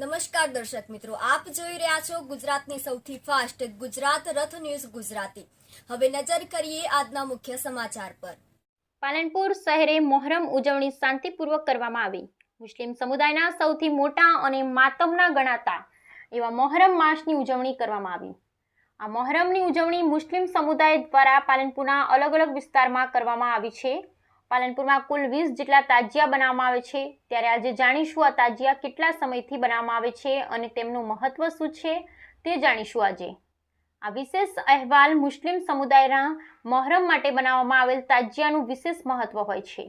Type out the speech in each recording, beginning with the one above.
નમસ્કાર દર્શક મિત્રો, આપ જોઈ રહ્યા છો ગુજરાતની સૌથી ફાસ્ટ ગુજરાત રથ ન્યૂઝ ગુજરાતી. હવે નજર કરીએ આજના મુખ્ય સમાચાર પર. પાલનપુર શહેરે મોહરમ ઉજવણી શાંતિપૂર્વક કરવામાં આવી. મુસ્લિમ સમુદાયના સૌથી મોટા અને માતમના ગણાતા એવા મોહરમ માસની ઉજવણી કરવામાં આવી. આ મોહરમની ઉજવણી મુસ્લિમ સમુદાય દ્વારા પાલનપુરના અલગ અલગ વિસ્તારમાં કરવામાં આવી છે. પાલનપુરમાં કુલ વીસ જેટલા તાજિયા બનાવવામાં આવે છે. ત્યારે આજે જાણીશું આ તાજિયા કેટલા સમયથી બનાવવામાં આવે છે અને તેમનું મહત્વ શું છે તે જાણીશું આજે. આ વિશેષ અહેવાલ મુસ્લિમ સમુદાયના મોહરમ માટે બનાવવામાં આવેલ તાજિયાનું વિશેષ મહત્વ હોય છે.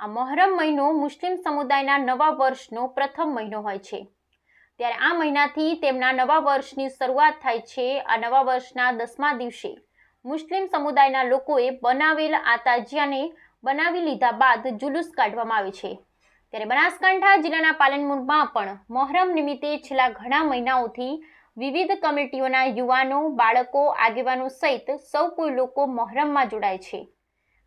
આ મોહરમ મહિનો મુસ્લિમ સમુદાયના નવા વર્ષનો પ્રથમ મહિનો હોય છે. ત્યારે આ મહિનાથી તેમના નવા વર્ષની શરૂઆત થાય છે. આ નવા વર્ષના દસમા દિવસે મુસ્લિમ સમુદાયના લોકોએ બનાવેલ આ તાજિયાને બનાવી લીધા બાદ જુલુસ કાઢવામાં આવે છે. ત્યારે બનાસકાંઠા જિલ્લાના પાલનપુરમાં પણ મોહરમ નિમિત્તે છેલ્લા ઘણા મહિનાઓથી વિવિધ કમિટીઓના યુવાનો, બાળકો, આગેવાનો સહિત સૌ કોઈ લોકો મોહરમમાં જોડાય છે.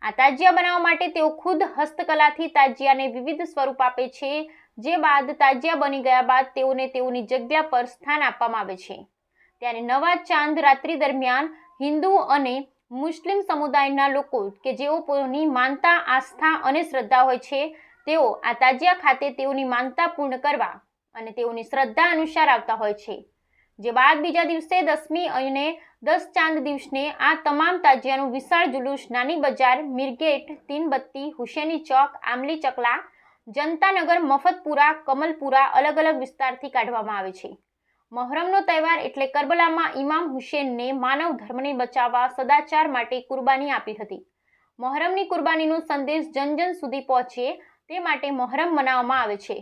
આ તાજિયા બનાવવા માટે તેઓ ખુદ હસ્તકલાથી તાજિયાને વિવિધ સ્વરૂપ આપે છે. જે બાદ તાજિયા બની ગયા બાદ તેઓને તેઓની જગ્યા પર સ્થાન આપવામાં આવે છે. ત્યારે નવા ચાંદ રાત્રિ દરમિયાન હિન્દુ અને મુસ્લિમ સમુદાયના લોકો કે જેઓ જેઓની માનતા, આસ્થા અને શ્રદ્ધા હોય છે, તેઓ આ તાજિયા ખાતે તેઓની માનતા પૂર્ણ કરવા અને તેઓની શ્રદ્ધા અનુસાર આવતા હોય છે. જે બાદ બીજા દિવસે દસમી અને દસ ચાંદ દિવસને આ તમામ તાજિયાનું વિશાળ જુલુસ નાની બજાર, મિરગેટ, તીનબત્તી, હુસેની ચોક આમલી ચકલા, જનતાનગર, મફતપુરા, કમલપુરા અલગ અલગ વિસ્તારથી કાઢવામાં આવે છે. મહોરમનો તહેવાર એટલે કરબલામાં ઇમામ હુસેનને માનવ ધર્મને બચાવવા સદાચાર માટે કુરબાની આપી હતી. મહોરમની કુરબાનીનો સંદેશ જન જન સુધી પહોંચે તે માટે મહોરમ મનાવવામાં આવે છે.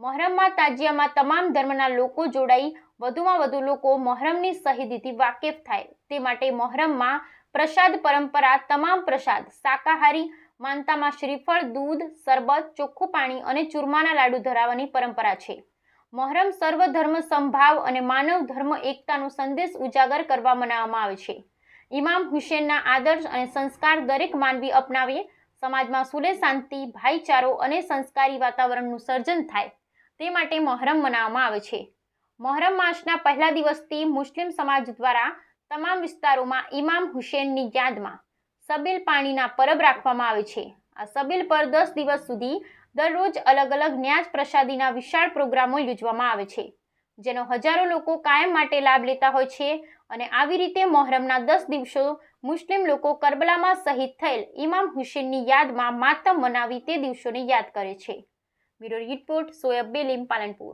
મહોરમમાં તાજિયામાં તમામ ધર્મના લોકો જોડાઈ વધુમાં વધુ લોકો મહોરમની શહીદીથી વાકેફ થાય તે માટે મહોરમમાં પ્રસાદ પરંપરા, તમામ પ્રસાદ, શાકાહારી, માનતામાં શ્રીફળ, દૂધ, શરબત, ચોખ્ખું પાણી અને ચૂરમાના લાડુ ધરાવવાની પરંપરા છે. મહોરમ સર્વધર્મ સંભાવ અને માનવ ધર્મ એકતાનો સંદેશ ઉજાગર કરવા મનાવવામાં આવે છે. ઇમામ હુસેનના આદર્શ અને સંસ્કાર દરેક માનવી અપનાવે સમાજમાં સુલે શાંતિ, ભાઈચારો અને સંસ્કારી વાતાવરણનું સર્જન થાય. તે માટે મહોરમ મનાવવામાં આવે છે. મહોરમ માસના પહેલા દિવસથી મુસ્લિમ સમાજ દ્વારા તમામ વિસ્તારોમાં ઇમામ હુસેનની યાદમાં સબીલ પાણીના પરબ રાખવામાં આવે છે. આ સબીલ પર દસ દિવસ સુધી દરરોજ અલગ અલગ ન્યાજ પ્રસાદીના વિશાળ પ્રોગ્રામો યોજવામાં આવે છે, જેનો હજારો લોકો કાયમ માટે લાભ લેતા હોય છે અને આવી રીતે મોહરમના દસ દિવસો મુસ્લિમ લોકો કરબલામાં શહીદ થયેલ ઇમામ હુસેનની યાદમાં માતમ મનાવી તે દિવસોને યાદ કરે છે. Bureau report Soyab Belim Palanpur.